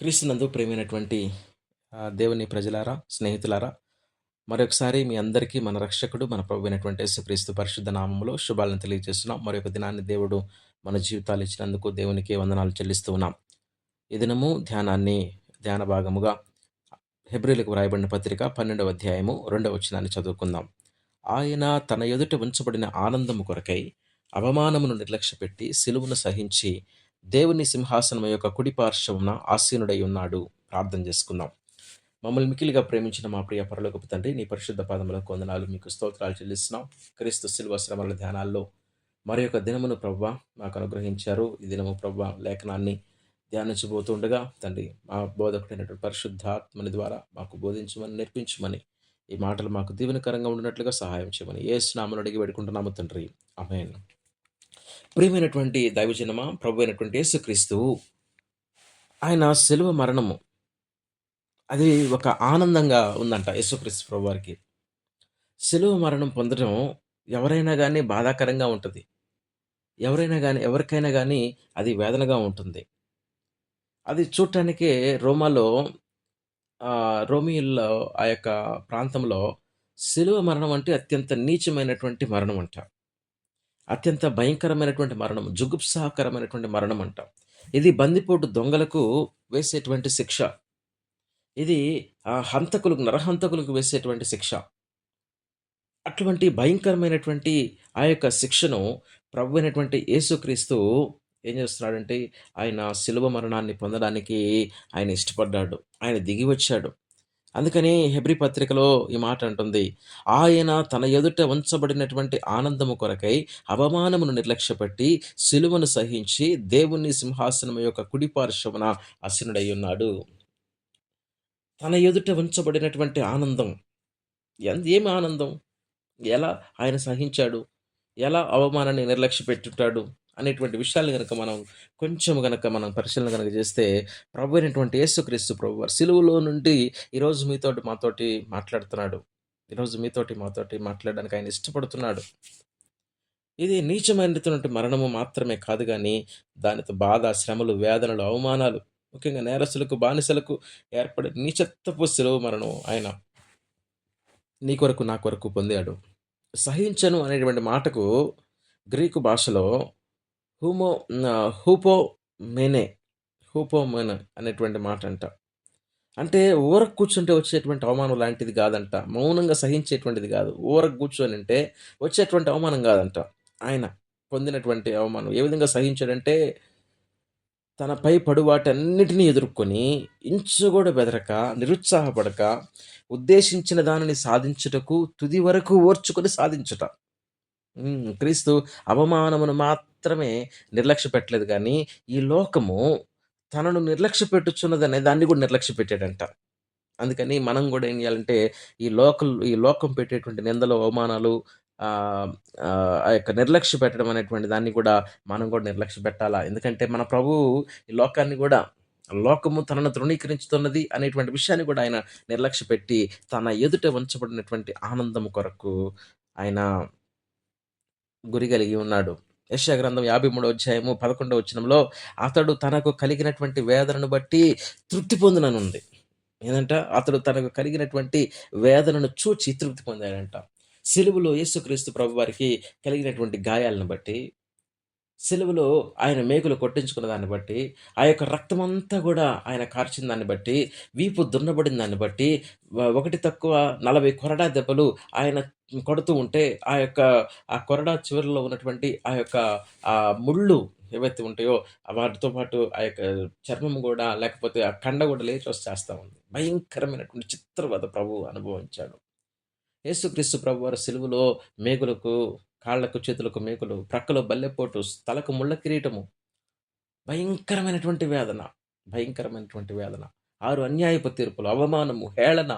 క్రీస్తునందు ప్రేమైనటువంటి దేవుని ప్రజలారా స్నేహితులారా మరొకసారి మీ అందరికీ మన రక్షకుడు మన ప్రభు అయినటువంటి యేసుక్రీస్తు పరిశుద్ధ నామంలో శుభాలను తెలియజేస్తున్నాం. మరొక దినాన్ని దేవుడు మన జీవితాలు ఇచ్చినందుకు దేవునికి వందనాలు చెల్లిస్తూ ఉన్నాం. ఈ దినము ధ్యానాన్ని ధ్యాన భాగముగా హెబ్రిలకు వ్రాయబడిన పత్రిక పన్నెండవ అధ్యాయము రెండవ వచనాన్ని చదువుకుందాం. ఆయన తన ఎదుట ఉంచబడిన ఆనందము కొరకై అవమానమును నిర్లక్ష్యపెట్టి సిలువును సహించి దేవుని సింహాసనం యొక్క కుడి పార్శ్వమున ఆసీనుడై ఉన్నాడు. ప్రార్థన చేసుకుందాం. మమ్మల్ని మికిలిగా ప్రేమించిన మా ప్రియ పరలోకపు తండ్రి నీ పరిశుద్ధ పాదములకు వందనాలు. మీకు స్తోత్రాలు చెల్లిస్తున్నాం. క్రీస్తు శిల్వ శ్రమల ధ్యానాల్లో మరి యొక్క దినమును ప్రవ్వ మాకు అనుగ్రహించారు. ఈ దినము ప్రవ్వ లేఖనాన్ని ధ్యానించబోతుండగా తండ్రి మా బోధకుడైనటువంటి పరిశుద్ధాత్మని ద్వారా మాకు బోధించమని నేర్పించమని ఈ మాటలు మాకు దీవెనకరంగా ఉండినట్లుగా సహాయం చేయమని ఏ స్నామను అడిగి పెట్టుకుంటున్నాము తండ్రి. అమేన్ ప్రియమైనటువంటి దైవజనమ ప్రభు అయినటువంటి యేసుక్రీస్తు ఆయన సెలవ మరణము. అది ఒక ఆనందంగా ఉందంట యేసుక్రీస్తు ప్రభు వారికి సెలవు మరణం పొందడం ఎవరైనా కానీ బాధాకరంగా ఉంటుంది. ఎవరైనా కానీ ఎవరికైనా కానీ అది వేదనగా ఉంటుంది. అది చూడటానికే రోమాలో ఆ, ఆ యొక్క ప్రాంతంలో సెలవు మరణం అంటే అత్యంత నీచమైనటువంటి మరణం అంట. అత్యంత భయంకరమైనటువంటి మరణం జుగుప్సాహకరమైనటువంటి మరణం అంట. ఇది బందిపోటు దొంగలకు వేసేటువంటి శిక్ష. ఇది ఆ హంతకులకు నరహంతకులకు వేసేటువంటి శిక్ష. అటువంటి భయంకరమైనటువంటి ఆ యొక్క శిక్షను ప్రభు అయినటువంటి యేసుక్రీస్తు ఏం చేస్తున్నాడంటే ఆయన శిలువ మరణాన్ని పొందడానికి ఆయన ఇష్టపడ్డాడు. ఆయన దిగి వచ్చాడు. అందుకని హెబ్రి పత్రికలో ఈ మాట అంటుంది ఆయన తన ఎదుట ఉంచబడినటువంటి ఆనందము కొరకై అవమానమును నిర్లక్ష్యపెట్టి సిలువను సహించి దేవుని సింహాసనం యొక్క కుడి అసినుడై ఉన్నాడు తన ఎదుట ఉంచబడినటువంటి ఆనందం ఎంత ఏమి ఆనందం? ఎలా ఆయన సహించాడు? ఎలా అవమానాన్ని నిర్లక్ష్య పెట్టుంటాడు అనేటువంటి విషయాలు కనుక మనం కొంచెం కనుక మనం పరిశీలన కనుక చేస్తే ప్రభు అయినటువంటి యేసుక్రీస్తు ప్రభు వారు నుండి ఈరోజు మీతోటి మాతోటి మాట్లాడుతున్నాడు. ఈరోజు మీతోటి మాతోటి మాట్లాడడానికి ఆయన ఇష్టపడుతున్నాడు. ఇది నీచమైనటువంటి మరణము మాత్రమే కాదు కానీ దానితో బాధ శ్రమలు వేదనలు అవమానాలు ముఖ్యంగా నేరస్తులకు బానిసలకు ఏర్పడే నీచత్వపు సెలవు మరణం ఆయన నీ కొరకు నా కొరకు పొందాడు. సహించను అనేటువంటి మాటకు గ్రీకు భాషలో హూమో హూపో మెనే హూపో మేనే అనేటువంటి మాట అంట అంటే ఊర కూర్చుంటే వచ్చేటువంటి అవమానం లాంటిది కాదంట. మౌనంగా సహించేటువంటిది కాదు. ఊరకు కూర్చొని అంటే వచ్చేటువంటి అవమానం కాదంట. ఆయన పొందినటువంటి అవమానం. ఏ విధంగా సహించాడంటే తనపై పడువాటన్నిటినీ ఎదుర్కొని ఇంచు కూడా బెదరక నిరుత్సాహపడక ఉద్దేశించిన దానిని సాధించుటకు తుది వరకు ఓర్చుకొని సాధించుట. క్రీస్తు అవమానమును మాత్రం మాత్రమే నిర్లక్ష్య పెట్టలేదు కానీ ఈ లోకము తనను నిర్లక్ష్య పెట్టుచున్నదనే దాన్ని కూడా నిర్లక్ష్య పెట్టాడంట. అందుకని మనం కూడా ఏం చేయాలంటే ఈ లోకల్ ఈ లోకం పెట్టేటువంటి నిందలు అవమానాలు ఆ యొక్క నిర్లక్ష్య పెట్టడం అనేటువంటి దాన్ని కూడా మనం కూడా నిర్లక్ష్య పెట్టాలా? ఎందుకంటే మన ప్రభు ఈ లోకాన్ని కూడా లోకము తనను తృణీకరించుతున్నది అనేటువంటి విషయాన్ని కూడా ఆయన నిర్లక్ష్య పెట్టి తన ఎదుట ఉంచబడినటువంటి ఆనందం కొరకు ఆయన గురి కలిగి ఉన్నాడు. యెషయా గ్రంథం యాభై మూడో అధ్యాయము పదకొండవ వచనంలో అతడు తనకు కలిగినటువంటి వేదనను బట్టి తృప్తి పొందిననుంది. ఏంటంట అతడు తనకు కలిగినటువంటి వేదనను చూచి తృప్తి పొందాడంట. సెలువులో యేసుక్రీస్తు ప్రభు వారికి కలిగినటువంటి గాయాలను బట్టి సెలువులో ఆయన మేకులు కొట్టించుకున్న దాన్ని బట్టి ఆ యొక్క రక్తం అంతా కూడా ఆయన కార్చిన దాన్ని బట్టి వీపు దున్నబడిన దాన్ని బట్టి ఒకటి తక్కువ నలభై కొరడా దెబ్బలు ఆయన కొడుతూ ఉంటే ఆ యొక్క ఆ కొరడా చివరిలో ఉన్నటువంటి ఆ యొక్క ఆ ముళ్ళు ఏవైతే ఉంటాయో వాటితో పాటు ఆ యొక్క చర్మం కూడా లేకపోతే ఆ కండ కూడా లేచి వచ్చేస్తా ఉంది. భయంకరమైనటువంటి చిత్రవద ప్రభు అనుభవించాడు. యేసుక్రీస్తు ప్రభు వారు సిలువలో మేకులకు కాళ్ళకు చేతులకు మేకులు ప్రక్కలో బల్లెపోటు తలకు ముళ్ళ కిరీటము. భయంకరమైనటువంటి వేదన భయంకరమైనటువంటి వేదన. ఆరు అన్యాయపు తీర్పులు అవమానము హేళన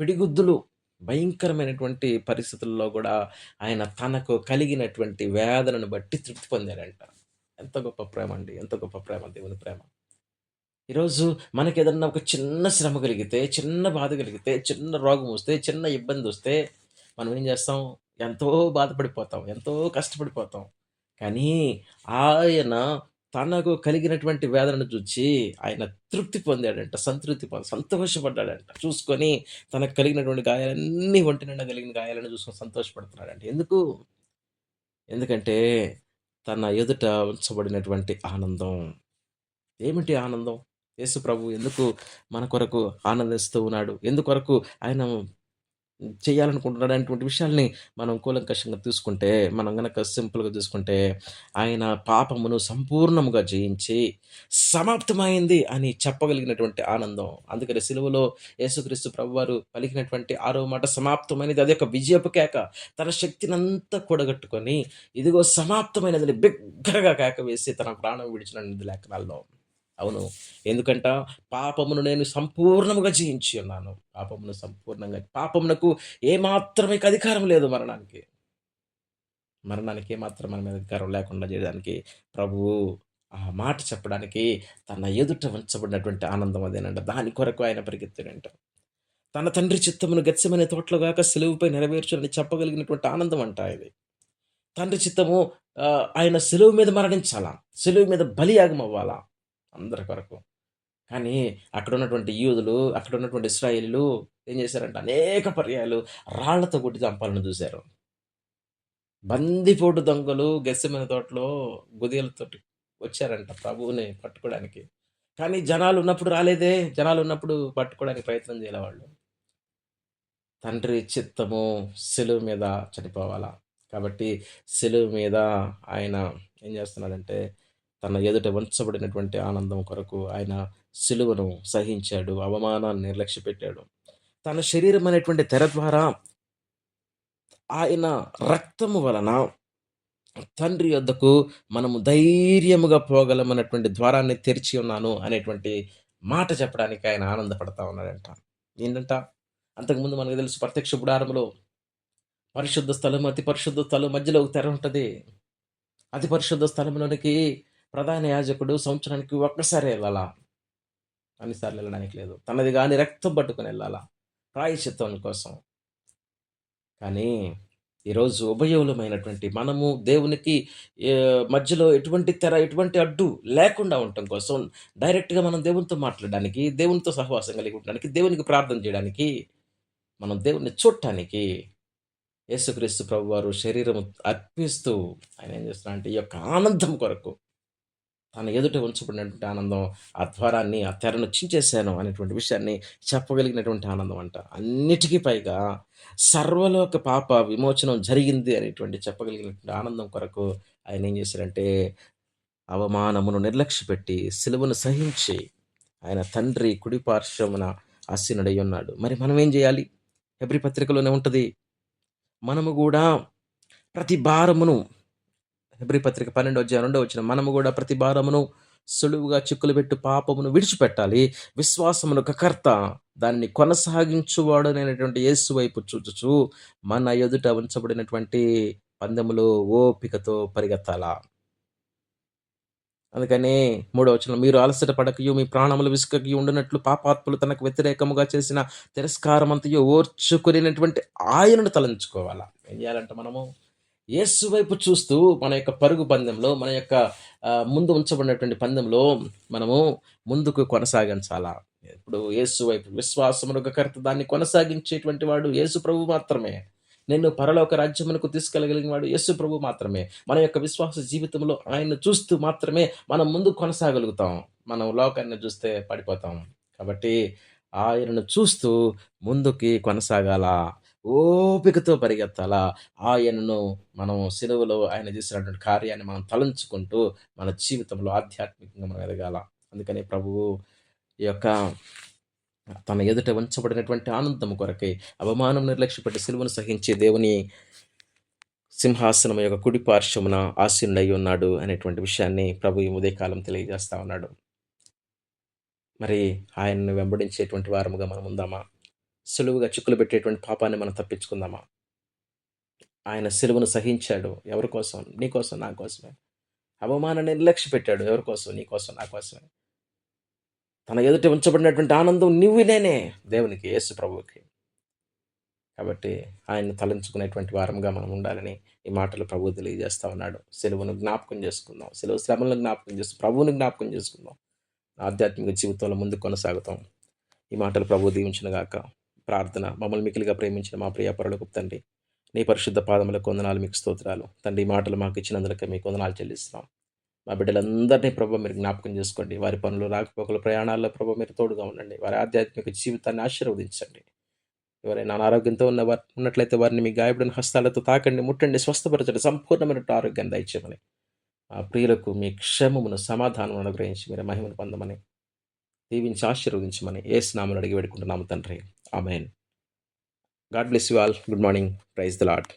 పిడిగుద్దులు భయంకరమైనటువంటి పరిస్థితుల్లో కూడా ఆయన తనకు కలిగినటువంటి వేదనను బట్టి తృప్తి పొందారంట. ఎంత గొప్ప ప్రేమ అండి ఎంత గొప్ప ప్రేమ దేవుని ప్రేమ. ఈరోజు మనకి ఏదన్నా ఒక చిన్న శ్రమ కలిగితే చిన్న బాధ కలిగితే చిన్న రోగం వస్తే చిన్న ఇబ్బంది వస్తే మనం ఏం చేస్తాం? ఎంతో బాధపడిపోతాం ఎంతో కష్టపడిపోతాం. కానీ ఆయన తనకు కలిగినటువంటి వేదనను చూచి ఆయన తృప్తి పొందాడంట సంతృప్తి పొంది సంతోషపడ్డాడంట. చూసుకొని తనకు కలిగినటువంటి గాయాలన్నీ ఒంటి నిండా కలిగిన గాయాలను చూసుకొని సంతోషపడుతున్నాడంట. ఎందుకు? ఎందుకంటే తన ఎదుట ఉంచబడినటువంటి ఆనందం. ఏమిటి ఆనందం? యేసు ప్రభు ఎందుకు మన కొరకు ఆనందిస్తూ ఉన్నాడు? ఎందుకొరకు ఆయన చేయాలనుకుంటున్నాడు అనేటువంటి విషయాల్ని మనం కూలంకషంగా తీసుకుంటే మనం గనక సింపుల్గా చూసుకుంటే ఆయన పాపమును సంపూర్ణముగా జయించి సమాప్తమైంది అని చెప్పగలిగినటువంటి ఆనందం. అందుకని సిలువలో యేసుక్రీస్తు ప్రభువారు పలికినటువంటి ఆరో మాట సమాప్తమైనది అది ఒక విజయపు కేక. తన శక్తినంతా కూడగట్టుకొని ఇదిగో సమాప్తమైనదని బిగ్గరగా కేక వేసి తన ప్రాణం విడిచిన లేఖనాల్లో అవును. ఎందుకంట? పాపమును నేను సంపూర్ణముగా జయించి ఉన్నాను. పాపమును సంపూర్ణంగా పాపమునకు ఏమాత్రమే అధికారం లేదు మరణానికి. మరణానికి ఏమాత్రం మన మీద అధికారం లేకుండా చేయడానికి ప్రభువు ఆ మాట చెప్పడానికి తన ఎదుట ఉంచబడినటువంటి ఆనందం అదేనంట. దాని కొరకు ఆయన పరిగెత్తినంట. తన తండ్రి చిత్తమును గచ్చమనే తోటలో కాక సెలవుపై నెరవేర్చునని చెప్పగలిగినటువంటి ఆనందం అంట ఇది. తండ్రి చిత్తము ఆయన సెలవు మీద మరణించాలా? సెలవు మీద బలియాగం అవ్వాలా అందరి కొరకు. కానీ అక్కడ ఉన్నటువంటి యూదులు అక్కడ ఉన్నటువంటి ఇస్రాయిలు ఏం చేశారంటే అనేక పర్యాలు రాళ్ళతో కొట్టి చంపాలని చూశారు. బందిపోటు దొంగలు గెస్సమైన తోటలో గుదియలతోటి వచ్చారంట ప్రభువుని పట్టుకోవడానికి. కానీ జనాలు ఉన్నప్పుడు రాలేదే జనాలు ఉన్నప్పుడు పట్టుకోవడానికి ప్రయత్నం చేయలే వాళ్ళు. తండ్రి చిత్తము సెలువు మీద చనిపోవాలా? కాబట్టి సెలువు మీద ఆయన ఏం చేస్తున్నాడంటే తన ఎదుట వంచబడినటువంటి ఆనందం కొరకు ఆయన సిలువను సహించాడు అవమానాన్ని నిర్లక్ష్య పెట్టాడు తన శరీరం అనేటువంటి తెర ద్వారా ఆయన రక్తము వలన తండ్రి యొద్దకు మనము ధైర్యముగా పోగలమన్నటువంటి ద్వారాన్ని తెరిచి ఉన్నాను అనేటువంటి మాట చెప్పడానికి ఆయన ఆనందపడతా ఉన్నాడంట. ఏంటంట? అంతకుముందు మనకు తెలుసు ప్రత్యక్ష గుడారంలో పరిశుద్ధ స్థలం అతి పరిశుద్ధ స్థలం మధ్యలో ఒక తెర ఉంటుంది. అతి పరిశుద్ధ స్థలంలోనికి ప్రధాన యాజకుడు సంవత్సరానికి ఒక్కసారి వెళ్ళాలా? అన్నిసార్లు వెళ్ళడానికి లేదు. తనది కానీ రక్తం పట్టుకొని వెళ్ళాలా? ప్రాయశ్చిత్వం కోసం. కానీ ఈరోజు ఉభయములమైనటువంటి మనము దేవునికి మధ్యలో ఎటువంటి తెర ఎటువంటి అడ్డు లేకుండా ఉండటం కోసం డైరెక్ట్గా మనం దేవునితో మాట్లాడడానికి దేవునితో సహవాసం కలిగి ఉండడానికి దేవునికి ప్రార్థన చేయడానికి మనం దేవుని చూడటానికి యేసుక్రీస్తు ప్రభు వారు శరీరం అర్పిస్తూ ఆయన ఏం చేస్తున్నారంటే ఈ యొక్క ఆనందం కొరకు తన ఎదుట ఉంచబడినటువంటి ఆనందం ఆ ద్వారాన్ని ఆ తెరను చించేశాను అనేటువంటి విషయాన్ని చెప్పగలిగినటువంటి ఆనందం అంట. అన్నిటికీ పైగా సర్వలోక పాప విమోచనం జరిగింది అనేటువంటి చెప్పగలిగినటువంటి ఆనందం కొరకు ఆయన ఏం చేశారంటే అవమానమును నిర్లక్ష్యపెట్టి సిలువను సహించి ఆయన తండ్రి కుడి పార్శ్వమున ఉన్నాడు. మరి మనం ఏం చేయాలి? ఎబ్రి పత్రికలోనే ఉంటుంది. మనము కూడా ప్రతి భారమును హెబ్రి పత్రిక పన్నెండు అధ్యాయం రెండో వచ్చిన మనము కూడా ప్రతి భారమును సులువుగా చిక్కులు పెట్టు పాపమును విడిచిపెట్టాలి. విశ్వాసమును కర్త దాన్ని కొనసాగించువాడు అనేటువంటి యేసు వైపు చూచుచు మన ఎదుట ఉంచబడినటువంటి పందెములో ఓపికతో పరిగెత్తాలా. అందుకనే మూడో వచ్చిన మీరు అలసట పడకయు మీ ప్రాణములు విసుకకి ఉండినట్లు పాపాత్ములు తనకు వ్యతిరేకముగా చేసిన తిరస్కారం ఓర్చుకునేటువంటి ఆయనను తలంచుకోవాలా. ఏం చేయాలంటే మనము? యేసు వైపు చూస్తూ మన యొక్క పరుగు పందెంలో మన యొక్క ముందు ఉంచబడినటువంటి పందెంలో మనము ముందుకు కొనసాగించాలా? ఇప్పుడు యేసు వైపు విశ్వాసమునొక కర్త దాన్ని కొనసాగించేటువంటి వాడు యేసు ప్రభు మాత్రమే. నిన్ను పరలోక రాజ్యమునకు తీసుకెళ్ళగలిగిన వాడు యేసు ప్రభు మాత్రమే. మన యొక్క విశ్వాస జీవితంలో ఆయన్ను చూస్తూ మాత్రమే మనం ముందు కొనసాగలుగుతాం. మనం లోకాన్ని చూస్తే పడిపోతాం. కాబట్టి ఆయనను చూస్తూ ముందుకి కొనసాగాల? ఓపికతో పరిగెత్తాలా? ఆయనను మనం సెలవులో ఆయన చేసినటువంటి కార్యాన్ని మనం తలంచుకుంటూ మన జీవితంలో ఆధ్యాత్మికంగా మనం ఎదగాల. అందుకని ప్రభువు ఈ యొక్క తన ఎదుట ఉంచబడినటువంటి ఆనందం కొరకై అవమానం నిర్లక్ష్యపడి సిలువను సహించే దేవుని సింహాసనం యొక్క కుడి పార్శ్వమున ఆశీనుడై ఉన్నాడు అనేటువంటి విషయాన్ని ప్రభు ఈ ఉదయకాలం తెలియజేస్తా ఉన్నాడు. మరి ఆయనను వెంబడించేటువంటి వారముగా మనం ఉందామా? సులువుగా చిక్కులు పెట్టేటువంటి పాపాన్ని మనం తప్పించుకుందామా? ఆయన సిలువను సహించాడు. ఎవరి కోసం? నీ కోసం నా కోసమే. అవమానాన్ని నిర్లక్ష్య పెట్టాడు. ఎవరి కోసం? నీ కోసం నా కోసమే. తన ఎదుట ఉంచబడినటువంటి ఆనందం నువ్వు నేనే దేవునికి యేసు ప్రభువుకి. కాబట్టి ఆయన్ని తలంచుకునేటువంటి వారంగా మనం ఉండాలని ఈ మాటలు ప్రభువు తెలియజేస్తా ఉన్నాడు. సెలవును జ్ఞాపకం చేసుకుందాం. సెలవు శ్రమలను జ్ఞాపకం చేసుకుందాం ప్రభువుని జ్ఞాపకం చేసుకుందాం. ఆధ్యాత్మిక జీవితంలో ముందు కొనసాగుతాం. ఈ మాటలు ప్రభువు దీవించిన గాక ప్రార్థన మమ్మల్ని మికిలిగా ప్రేమించిన మా ప్రియ పరులకు తండ్రి నీ పరిశుద్ధ పాదములకు వందనాలు మీకు స్తోత్రాలు. తండ్రి మాటలు మాకు ఇచ్చినందులకే మీకు వందనాలు చెల్లిస్తున్నాం. మా బిడ్డలందరినీ ప్రభావ మీరు జ్ఞాపకం చేసుకోండి. వారి పనులు రాకపోకలు ప్రయాణాల్లో ప్రభు మీరు తోడుగా ఉండండి. వారి ఆధ్యాత్మిక జీవితాన్ని ఆశీర్వదించండి. ఎవరైనా అనారోగ్యంతో ఉన్న వారు ఉన్నట్లయితే వారిని మీ గాయపడిన హస్తాలతో తాకండి ముట్టండి స్వస్థపరచండి సంపూర్ణమైన ఆరోగ్యాన్ని దయచేయమని. ఆ ప్రియులకు మీ క్షేమమును సమాధానం అనుగ్రహించి మీరు మహిమను పొందమని దీవించి ఆశీర్వదించమని ఏ స్నామను అడిగి పెట్టుకుంటున్నాము తండ్రి. Amen. God bless you all. Good morning. Praise the lord